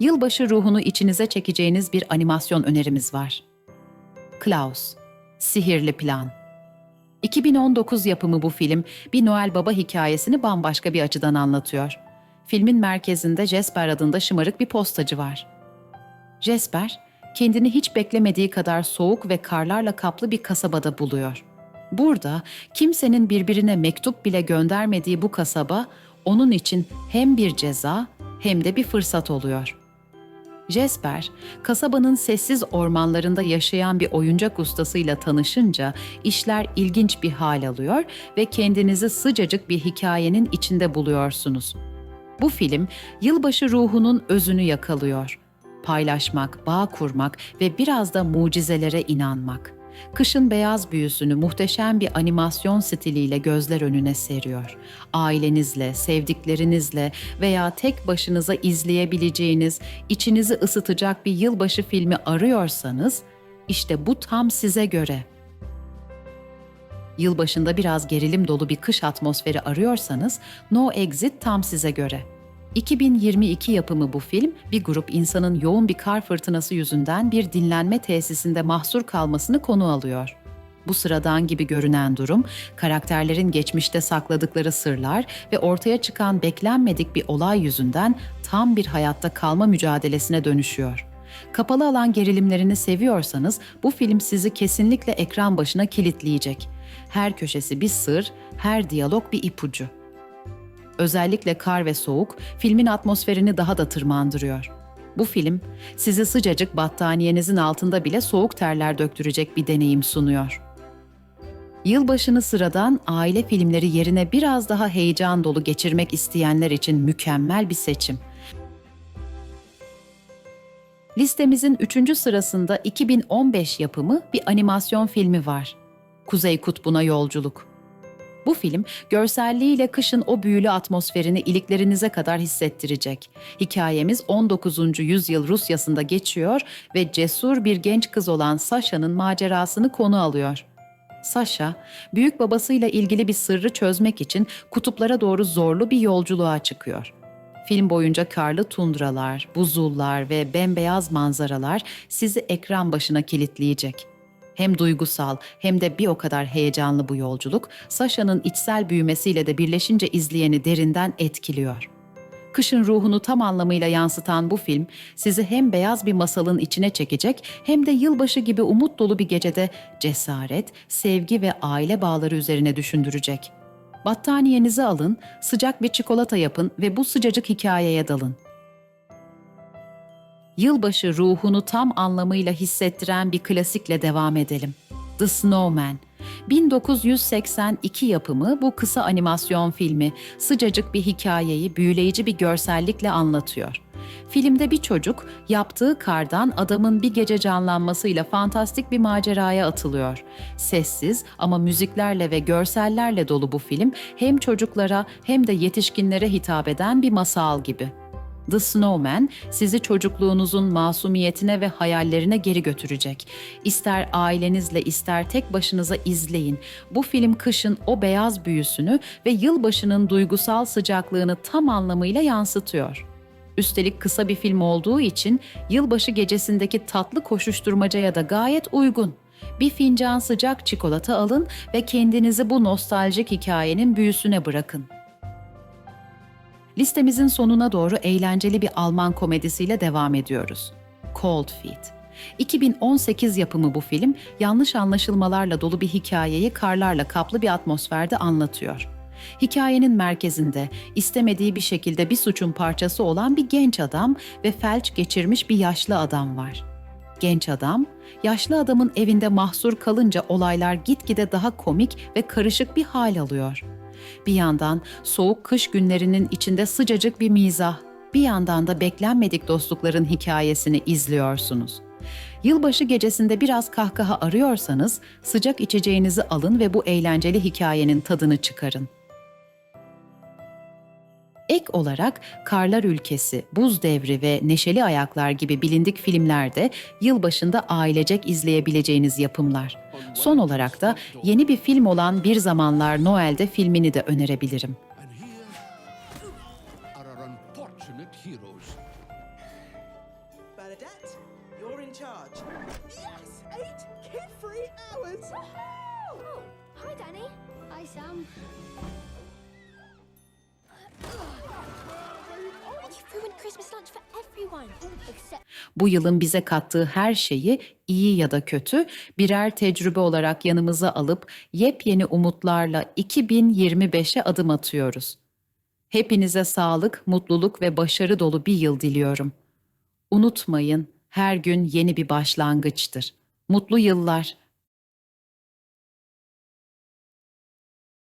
Yılbaşı ruhunu içinize çekeceğiniz bir animasyon önerimiz var. Klaus, Sihirli Plan. 2019 yapımı bu film bir Noel Baba hikayesini bambaşka bir açıdan anlatıyor. Filmin merkezinde Jesper adında şımarık bir postacı var. Jesper, kendini hiç beklemediği kadar soğuk ve karlarla kaplı bir kasabada buluyor. Burada kimsenin birbirine mektup bile göndermediği bu kasaba onun için hem bir ceza hem de bir fırsat oluyor. Jesper, kasabanın sessiz ormanlarında yaşayan bir oyuncak ustasıyla tanışınca işler ilginç bir hal alıyor ve kendinizi sıcacık bir hikayenin içinde buluyorsunuz. Bu film yılbaşı ruhunun özünü yakalıyor. Paylaşmak, bağ kurmak ve biraz da mucizelere inanmak. Kışın beyaz büyüsünü muhteşem bir animasyon stiliyle gözler önüne seriyor. Ailenizle, sevdiklerinizle veya tek başınıza izleyebileceğiniz, içinizi ısıtacak bir yılbaşı filmi arıyorsanız, işte bu tam size göre. Yılbaşında biraz gerilim dolu bir kış atmosferi arıyorsanız No Exit tam size göre. 2022 yapımı bu film, bir grup insanın yoğun bir kar fırtınası yüzünden bir dinlenme tesisinde mahsur kalmasını konu alıyor. Bu sıradan gibi görünen durum, karakterlerin geçmişte sakladıkları sırlar ve ortaya çıkan beklenmedik bir olay yüzünden tam bir hayatta kalma mücadelesine dönüşüyor. Kapalı alan gerilimlerini seviyorsanız bu film sizi kesinlikle ekran başına kilitleyecek. Her köşesi bir sır, her diyalog bir ipucu. Özellikle kar ve soğuk filmin atmosferini daha da tırmandırıyor. Bu film sizi sıcacık battaniyenizin altında bile soğuk terler döktürecek bir deneyim sunuyor. Yılbaşını sıradan aile filmleri yerine biraz daha heyecan dolu geçirmek isteyenler için mükemmel bir seçim. Listemizin 3. sırasında 2015 yapımı bir animasyon filmi var. Kuzey Kutbu'na Yolculuk. Bu film görselliğiyle kışın o büyülü atmosferini iliklerinize kadar hissettirecek. Hikayemiz 19. yüzyıl Rusyası'nda geçiyor ve cesur bir genç kız olan Sasha'nın macerasını konu alıyor. Sasha, büyük babasıyla ilgili bir sırrı çözmek için kutuplara doğru zorlu bir yolculuğa çıkıyor. Film boyunca karlı tundralar, buzullar ve bembeyaz manzaralar sizi ekran başına kilitleyecek. Hem duygusal hem de bir o kadar heyecanlı bu yolculuk, Sasha'nın içsel büyümesiyle de birleşince izleyeni derinden etkiliyor. Kışın ruhunu tam anlamıyla yansıtan bu film sizi hem beyaz bir masalın içine çekecek hem de yılbaşı gibi umut dolu bir gecede cesaret, sevgi ve aile bağları üzerine düşündürecek. Battaniyenizi alın, sıcak bir çikolata yapın ve bu sıcacık hikayeye dalın yılbaşı ruhunu tam anlamıyla hissettiren bir klasikle devam edelim. The Snowman. 1982 yapımı bu kısa animasyon filmi sıcacık bir hikayeyi büyüleyici bir görsellikle anlatıyor. Filmde bir çocuk yaptığı kardan adamın bir gece canlanmasıyla fantastik bir maceraya atılıyor. Sessiz ama müziklerle ve görsellerle dolu bu film hem çocuklara hem de yetişkinlere hitap eden bir masal gibi. The Snowman sizi çocukluğunuzun masumiyetine ve hayallerine geri götürecek. İster ailenizle ister tek başınıza izleyin. Bu film kışın o beyaz büyüsünü ve yılbaşının duygusal sıcaklığını tam anlamıyla yansıtıyor. Üstelik kısa bir film olduğu için yılbaşı gecesindeki tatlı koşuşturmacaya da gayet uygun. Bir fincan sıcak çikolata alın ve kendinizi bu nostaljik hikayenin büyüsüne bırakın. Listemizin sonuna doğru eğlenceli bir Alman komedisiyle devam ediyoruz. Cold Feet. 2018 yapımı bu film, yanlış anlaşılmalarla dolu bir hikayeyi karlarla kaplı bir atmosferde anlatıyor. Hikayenin merkezinde istemediği bir şekilde bir suçun parçası olan bir genç adam ve felç geçirmiş bir yaşlı adam var. Genç adam, yaşlı adamın evinde mahsur kalınca olaylar gitgide daha komik ve karışık bir hal alıyor. Bir yandan soğuk kış günlerinin içinde sıcacık bir mizah, bir yandan da beklenmedik dostlukların hikayesini izliyorsunuz. Yılbaşı gecesinde biraz kahkaha arıyorsanız sıcak içeceğinizi alın ve bu eğlenceli hikayenin tadını çıkarın. Ek olarak Karlar Ülkesi, Buz Devri ve Neşeli Ayaklar gibi bilindik filmlerde yılbaşında ailecek izleyebileceğiniz yapımlar. Son olarak da yeni bir film olan Bir Zamanlar Noel'de filmini de önerebilirim. Hi, Danny. Hi, Sam. Bu yılın bize kattığı her şeyi iyi ya da kötü birer tecrübe olarak yanımıza alıp yepyeni umutlarla 2025'e adım atıyoruz. Hepinize sağlık, mutluluk ve başarı dolu bir yıl diliyorum. Unutmayın, her gün yeni bir başlangıçtır. Mutlu yıllar.